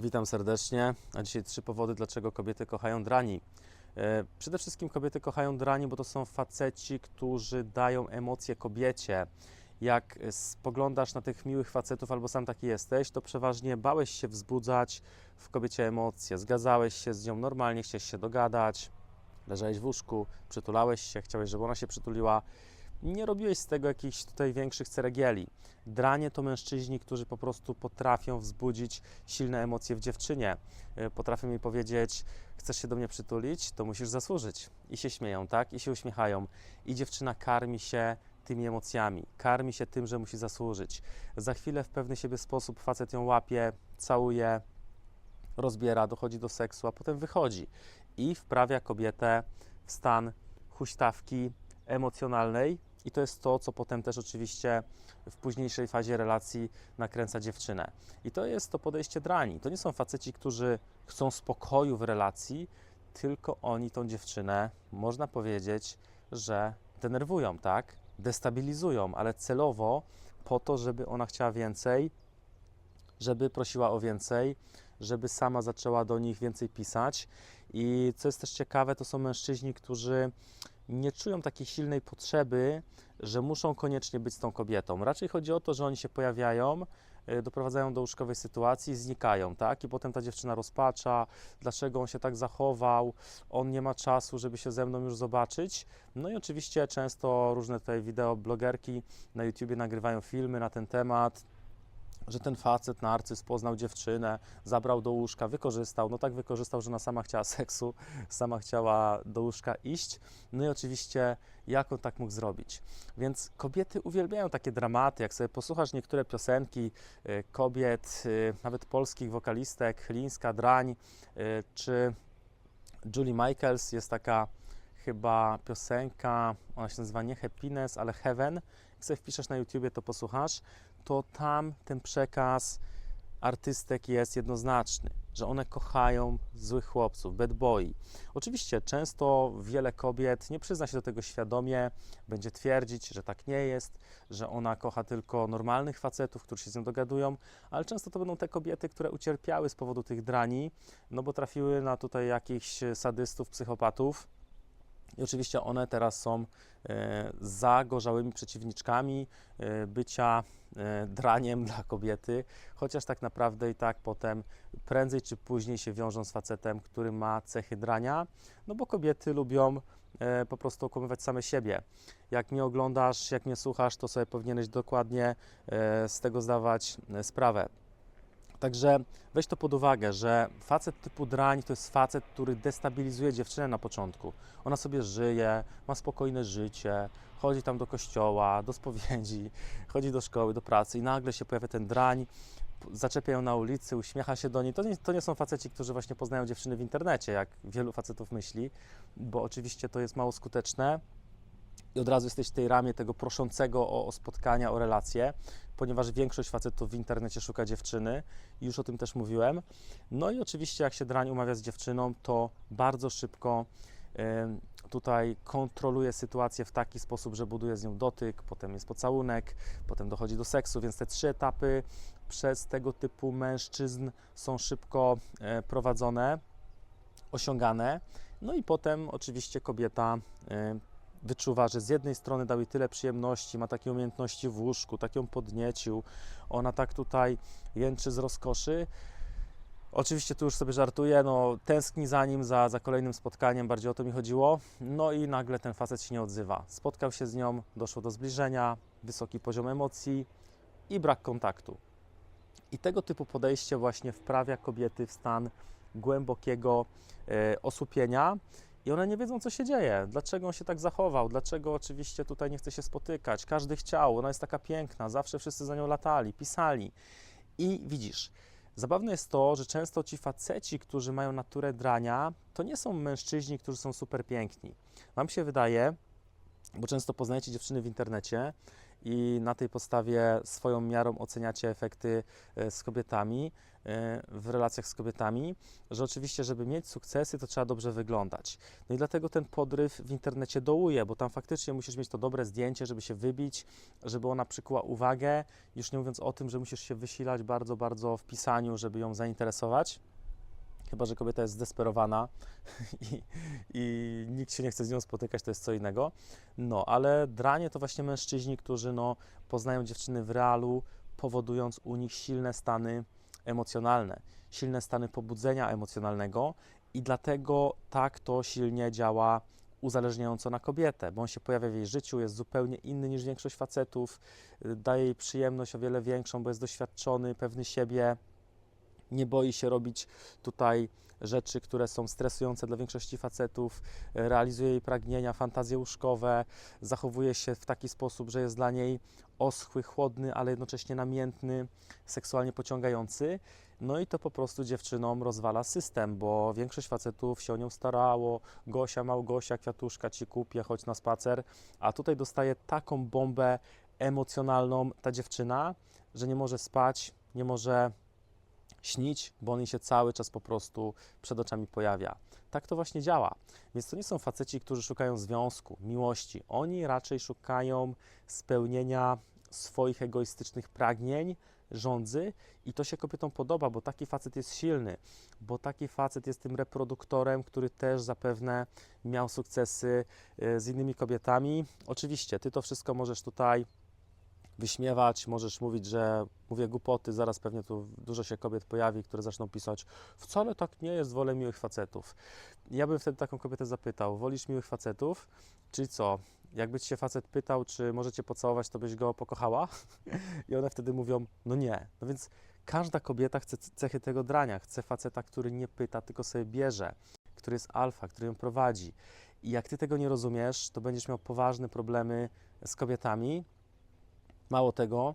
Witam serdecznie. A dzisiaj trzy powody, dlaczego kobiety kochają drani. E, Przede wszystkim kobiety kochają drani, bo to są faceci, którzy dają emocje kobiecie. Jak spoglądasz na tych miłych facetów, albo sam taki jesteś, to przeważnie bałeś się wzbudzać w kobiecie emocje. Zgadzałeś się z nią normalnie, chciałeś się dogadać, leżałeś w łóżku, przytulałeś się, chciałeś, żeby ona się przytuliła. Nie robiłeś z tego jakichś tutaj większych ceregieli. Dranie to mężczyźni, którzy po prostu potrafią wzbudzić silne emocje w dziewczynie. Y, Potrafią jej powiedzieć: Chcesz się do mnie przytulić, to musisz zasłużyć. I się śmieją, tak? I się uśmiechają. I dziewczyna karmi się tymi emocjami, karmi się tym, że musi zasłużyć. Za chwilę w pewny siebie sposób facet ją łapie, całuje, rozbiera, dochodzi do seksu, a potem wychodzi i wprawia kobietę w stan huśtawki emocjonalnej. I to jest to, co potem też oczywiście w późniejszej fazie relacji nakręca dziewczynę. I to jest to podejście drani. To nie są faceci, którzy chcą spokoju w relacji, tylko oni tą dziewczynę, można powiedzieć, że denerwują, tak? Destabilizują, ale celowo po to, żeby ona chciała więcej, żeby prosiła o więcej, żeby sama zaczęła do nich więcej pisać. I co jest też ciekawe, to są mężczyźni, którzy nie czują takiej silnej potrzeby, że muszą koniecznie być z tą kobietą. Raczej chodzi o to, że oni się pojawiają, y, doprowadzają do łóżkowej sytuacji znikają, tak? I potem ta dziewczyna rozpacza, dlaczego on się tak zachował, on nie ma czasu, żeby się ze mną już zobaczyć. No i oczywiście często różne tutaj wideo blogerki na YouTubie nagrywają filmy na ten temat, że ten facet, narcyz, poznał dziewczynę, zabrał do łóżka, wykorzystał. No tak wykorzystał, że ona sama chciała seksu, sama chciała do łóżka iść. No i oczywiście, jak on tak mógł zrobić? Więc kobiety uwielbiają takie dramaty. Jak sobie posłuchasz niektóre piosenki y, kobiet, y, nawet polskich wokalistek, Chlińska, Drań, y, czy Julie Michaels, jest taka chyba piosenka, ona się nazywa nie Happiness, ale Heaven. Jak sobie wpiszesz na YouTubie, to posłuchasz to tam ten przekaz artystek jest jednoznaczny, że one kochają złych chłopców, bad boy. Oczywiście często wiele kobiet nie przyzna się do tego świadomie, będzie twierdzić, że tak nie jest, że ona kocha tylko normalnych facetów, którzy się z nią dogadują, ale często to będą te kobiety, które ucierpiały z powodu tych drani, no bo trafiły na tutaj jakichś sadystów, psychopatów. I oczywiście one teraz są e, zagorzałymi przeciwniczkami e, bycia e, draniem dla kobiety, chociaż tak naprawdę i tak potem prędzej czy później się wiążą z facetem, który ma cechy drania, no bo kobiety lubią po prostu okłamywać same siebie. Jak mnie oglądasz, jak mnie słuchasz, to sobie powinieneś dokładnie z tego zdawać sprawę. Także weź to pod uwagę, że facet typu drań to jest facet, który destabilizuje dziewczynę na początku. Ona sobie żyje, ma spokojne życie, chodzi tam do kościoła, do spowiedzi, chodzi do szkoły, do pracy i nagle się pojawia ten drań, zaczepia ją na ulicy, uśmiecha się do niej. To nie, to nie są faceci, którzy właśnie poznają dziewczyny w internecie, jak wielu facetów myśli, bo oczywiście to jest mało skuteczne i od razu jesteś w tej ramie tego proszącego o, o spotkania, o relacje, ponieważ większość facetów w internecie szuka dziewczyny, już o tym też mówiłem. No i oczywiście, jak się drań umawia z dziewczyną, to bardzo szybko tutaj kontroluje sytuację w taki sposób, że buduje z nią dotyk, potem jest pocałunek, potem dochodzi do seksu, więc te trzy etapy przez tego typu mężczyzn są szybko e, prowadzone, osiągane. No i potem oczywiście kobieta wyczuwa, że z jednej strony dał jej tyle przyjemności, ma takie umiejętności w łóżku, tak ją podniecił, ona tak tutaj jęczy z rozkoszy. Oczywiście tu już sobie żartuję, no tęskni za nim, za, za kolejnym spotkaniem, bardziej o to mi chodziło. No i nagle ten facet się nie odzywa. Spotkał się z nią, doszło do zbliżenia, wysoki poziom emocji i brak kontaktu. I tego typu podejście właśnie wprawia kobiety w stan głębokiego e, osłupienia i one nie wiedzą, co się dzieje, dlaczego on się tak zachował, dlaczego oczywiście tutaj nie chce się spotykać. Każdy chciał, ona jest taka piękna, zawsze wszyscy za nią latali, pisali. I widzisz, zabawne jest to, że często ci faceci, którzy mają naturę drania, to nie są mężczyźni, którzy są super piękni. Wam się wydaje, bo często poznajecie dziewczyny w internecie i na tej podstawie swoją miarą oceniacie efekty e, z kobietami, e, w relacjach z kobietami, że oczywiście, żeby mieć sukcesy, to trzeba dobrze wyglądać. No i dlatego ten podryw w internecie dołuje, bo tam faktycznie musisz mieć to dobre zdjęcie, żeby się wybić, żeby ona przykuła uwagę, już nie mówiąc o tym, że musisz się wysilać bardzo, bardzo w pisaniu, żeby ją zainteresować. Chyba, że kobieta jest zdesperowana i, i nikt się nie chce z nią spotykać, to jest co innego. No, ale dranie to właśnie mężczyźni, którzy no, poznają dziewczyny w realu, powodując u nich silne stany emocjonalne, silne stany pobudzenia emocjonalnego i dlatego tak to silnie działa uzależniająco na kobietę, bo on się pojawia w jej życiu, jest zupełnie inny niż większość facetów, y, daje jej przyjemność o wiele większą, bo jest doświadczony, pewny siebie, nie boi się robić tutaj rzeczy, które są stresujące dla większości facetów, e, realizuje jej pragnienia, fantazje łóżkowe, zachowuje się w taki sposób, że jest dla niej oschły, chłodny, ale jednocześnie namiętny, seksualnie pociągający. No i to po prostu dziewczynom rozwala system, bo większość facetów się o nią starało. Gosia, Małgosia, kwiatuszka ci kupię, chodź na spacer. A tutaj dostaje taką bombę emocjonalną ta dziewczyna, że nie może spać, nie może śnić, bo on się cały czas po prostu przed oczami pojawia. Tak to właśnie działa. Więc to nie są faceci, którzy szukają związku, miłości. Oni raczej szukają spełnienia swoich egoistycznych pragnień, rządzy i to się kobietom podoba, bo taki facet jest silny, bo taki facet jest tym reproduktorem, który też zapewne miał sukcesy y, z innymi kobietami. Oczywiście, ty to wszystko możesz tutaj wyśmiewać, możesz mówić, że mówię głupoty, zaraz pewnie tu dużo się kobiet pojawi, które zaczną pisać, wcale tak nie jest, wolę miłych facetów. Ja bym wtedy taką kobietę zapytał, wolisz miłych facetów, czy co? Jakby ci się facet pytał, czy możecie pocałować, to byś go pokochała? I one wtedy mówią, no nie. No więc każda kobieta chce cechy tego drania, chce faceta, który nie pyta, tylko sobie bierze, który jest alfa, który ją prowadzi. I jak ty tego nie rozumiesz, to będziesz miał poważne problemy z kobietami, Mało tego,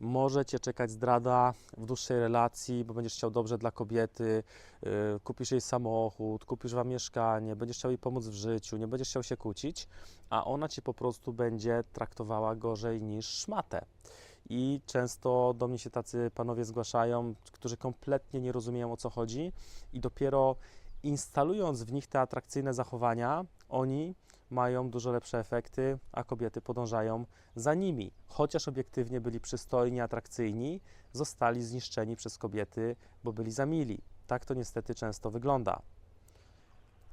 może cię czekać zdrada w dłuższej relacji, bo będziesz chciał dobrze dla kobiety, yy, kupisz jej samochód, kupisz wam mieszkanie, będziesz chciał jej pomóc w życiu, nie będziesz chciał się kłócić, a ona cię po prostu będzie traktowała gorzej niż szmatę. I często do mnie się tacy panowie zgłaszają, którzy kompletnie nie rozumieją o co chodzi, i dopiero instalując w nich te atrakcyjne zachowania, oni mają dużo lepsze efekty, a kobiety podążają za nimi. Chociaż obiektywnie byli przystojni, atrakcyjni, zostali zniszczeni przez kobiety, bo byli za mili. Tak to niestety często wygląda.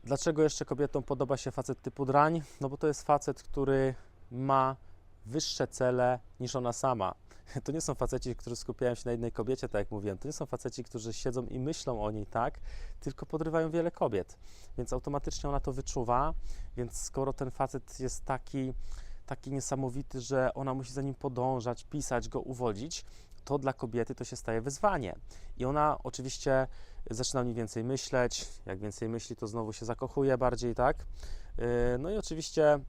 Dlaczego jeszcze kobietom podoba się facet typu drań? No bo to jest facet, który ma wyższe cele niż ona sama. To nie są faceci, którzy skupiają się na jednej kobiecie, tak jak mówiłem. To nie są faceci, którzy siedzą i myślą o niej tak, tylko podrywają wiele kobiet. Więc automatycznie ona to wyczuwa. Więc skoro ten facet jest taki, taki niesamowity, że ona musi za nim podążać, pisać go, uwodzić, to dla kobiety to się staje wyzwanie. I ona oczywiście zaczyna mniej więcej myśleć. Jak więcej myśli, to znowu się zakochuje bardziej, tak? Yy, no i oczywiście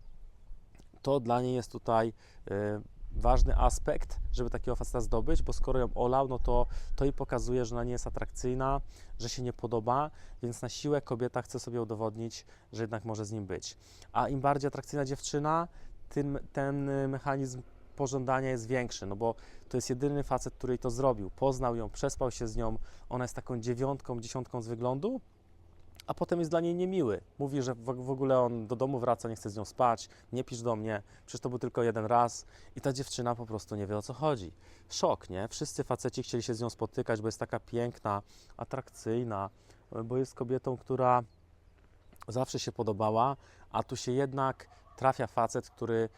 to dla niej jest tutaj yy, ważny aspekt, żeby takiego faceta zdobyć, bo skoro ją olał, no to to i pokazuje, że ona nie jest atrakcyjna, że się nie podoba, więc na siłę kobieta chce sobie udowodnić, że jednak może z nim być. A im bardziej atrakcyjna dziewczyna, tym ten mechanizm pożądania jest większy, no bo to jest jedyny facet, który jej to zrobił. Poznał ją, przespał się z nią, ona jest taką dziewiątką, dziesiątką z wyglądu, a potem jest dla niej niemiły. Mówi, że w ogóle on do domu wraca, nie chce z nią spać, nie pisz do mnie, przecież to był tylko jeden raz. I ta dziewczyna po prostu nie wie o co chodzi. Szok, nie? Wszyscy faceci chcieli się z nią spotykać, bo jest taka piękna, atrakcyjna, bo jest kobietą, która zawsze się podobała, a tu się jednak trafia facet, który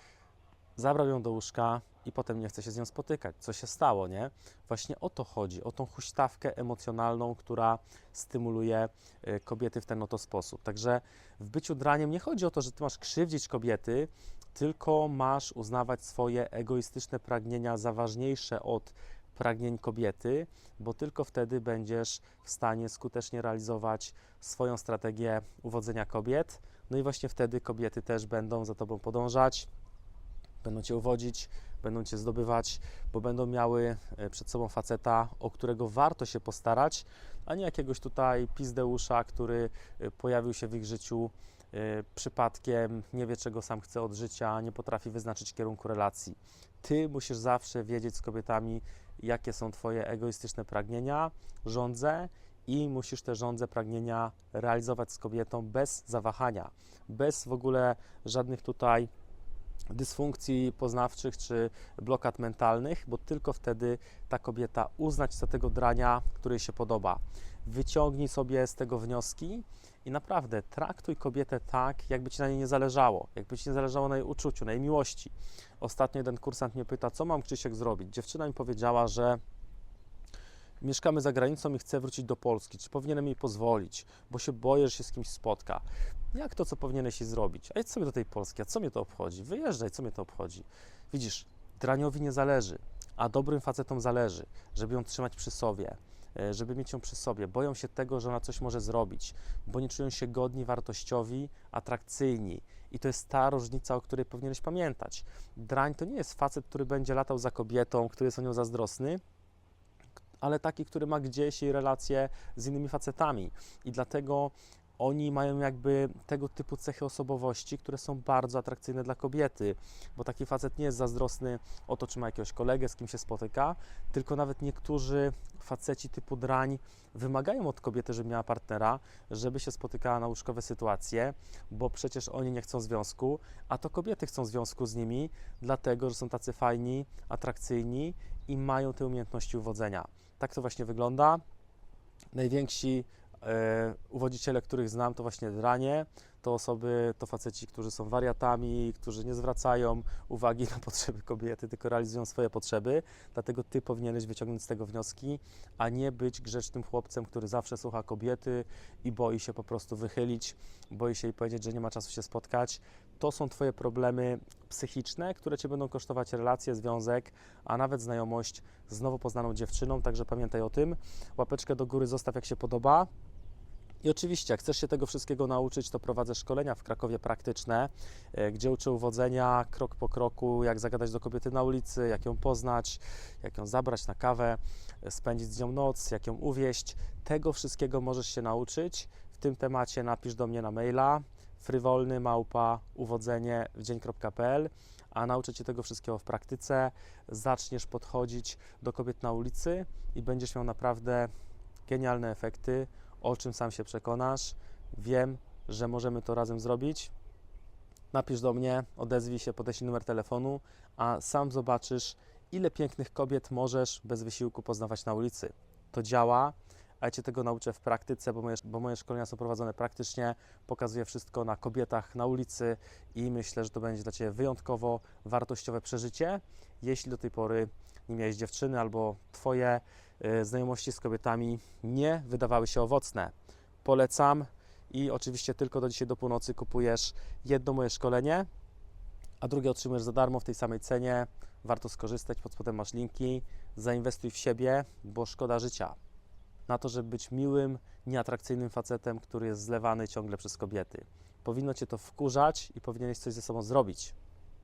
zabrał ją do łóżka i potem nie chce się z nią spotykać. Co się stało, nie? Właśnie o to chodzi, o tą huśtawkę emocjonalną, która stymuluje y, kobiety w ten oto sposób. Także w byciu draniem nie chodzi o to, że ty masz krzywdzić kobiety, tylko masz uznawać swoje egoistyczne pragnienia za ważniejsze od pragnień kobiety, bo tylko wtedy będziesz w stanie skutecznie realizować swoją strategię uwodzenia kobiet. No i właśnie wtedy kobiety też będą za tobą podążać, będą cię uwodzić, będą cię zdobywać, bo będą miały e, przed sobą faceta, o którego warto się postarać, a nie jakiegoś tutaj pizdeusza, który e, pojawił się w ich życiu y, przypadkiem nie wie, czego sam chce od życia, nie potrafi wyznaczyć kierunku relacji. Ty musisz zawsze wiedzieć z kobietami, jakie są Twoje egoistyczne pragnienia, żądze i musisz te żądze, pragnienia realizować z kobietą bez zawahania, bez w ogóle żadnych tutaj dysfunkcji poznawczych czy blokad mentalnych, bo tylko wtedy ta kobieta uzna za tego drania, który się podoba. Wyciągnij sobie z tego wnioski i naprawdę traktuj kobietę tak, jakby ci na niej nie zależało, jakby ci nie zależało na jej uczuciu, na jej miłości. Ostatnio jeden kursant mnie pyta, co mam Krzysiek zrobić? Dziewczyna mi powiedziała, że mieszkamy za granicą i chcę wrócić do Polski. Czy powinienem jej pozwolić, bo się boję, że się z kimś spotka? Jak to, co powinieneś zrobić? A jedź sobie do tej Polski, a co mnie to obchodzi? Wyjeżdżaj, co mnie to obchodzi? Widzisz, draniowi nie zależy, a dobrym facetom zależy, żeby ją trzymać przy sobie, e, żeby mieć ją przy sobie. Boją się tego, że ona coś może zrobić, bo nie czują się godni, wartościowi, atrakcyjni. I to jest ta różnica, o której powinieneś pamiętać. Drań to nie jest facet, który będzie latał za kobietą, który jest o nią zazdrosny, ale taki, który ma gdzieś jej relacje z innymi facetami. I dlatego oni mają jakby tego typu cechy osobowości, które są bardzo atrakcyjne dla kobiety, bo taki facet nie jest zazdrosny o to, czy ma jakiegoś kolegę, z kim się spotyka, tylko nawet niektórzy faceci typu drań wymagają od kobiety, żeby miała partnera, żeby się spotykała na łóżkowe sytuacje, bo przecież oni nie chcą związku, a to kobiety chcą związku z nimi, dlatego że są tacy fajni, atrakcyjni i mają te umiejętności uwodzenia. Tak to właśnie wygląda. Najwięksi uwodziciele, których znam, to właśnie dranie. To osoby, to faceci, którzy są wariatami, którzy nie zwracają uwagi na potrzeby kobiety, tylko realizują swoje potrzeby. Dlatego ty powinieneś wyciągnąć z tego wnioski, a nie być grzecznym chłopcem, który zawsze słucha kobiety i boi się po prostu wychylić, boi się jej powiedzieć, że nie ma czasu się spotkać. To są twoje problemy psychiczne, które cię będą kosztować relacje, związek, a nawet znajomość z nowo poznaną dziewczyną. Także pamiętaj o tym. Łapeczkę do góry zostaw, jak się podoba. I oczywiście, jak chcesz się tego wszystkiego nauczyć, to prowadzę szkolenia w Krakowie praktyczne, e, gdzie uczę uwodzenia krok po kroku, jak zagadać do kobiety na ulicy, jak ją poznać, jak ją zabrać na kawę, e, spędzić z nią noc, jak ją uwieść. Tego wszystkiego możesz się nauczyć. W tym temacie napisz do mnie na maila frywolny małpa uwodzenie w dzień.pl, a nauczę Cię tego wszystkiego w praktyce. Zaczniesz podchodzić do kobiet na ulicy i będziesz miał naprawdę genialne efekty, o czym sam się przekonasz. Wiem, że możemy to razem zrobić. Napisz do mnie, odezwij się, podeślij numer telefonu, a sam zobaczysz, ile pięknych kobiet możesz bez wysiłku poznawać na ulicy. To działa, a ja Cię tego nauczę w praktyce, bo moje, bo moje szkolenia są prowadzone praktycznie. Pokazuję wszystko na kobietach na ulicy i myślę, że to będzie dla Ciebie wyjątkowo wartościowe przeżycie. Jeśli do tej pory nie miałeś dziewczyny albo Twoje znajomości z kobietami nie wydawały się owocne, polecam i oczywiście tylko do dzisiaj do północy kupujesz jedno moje szkolenie, a drugie otrzymujesz za darmo w tej samej cenie. Warto skorzystać, pod spodem masz linki. Zainwestuj w siebie, bo szkoda życia na to, żeby być miłym, nieatrakcyjnym facetem, który jest zlewany ciągle przez kobiety. Powinno cię to wkurzać i powinieneś coś ze sobą zrobić.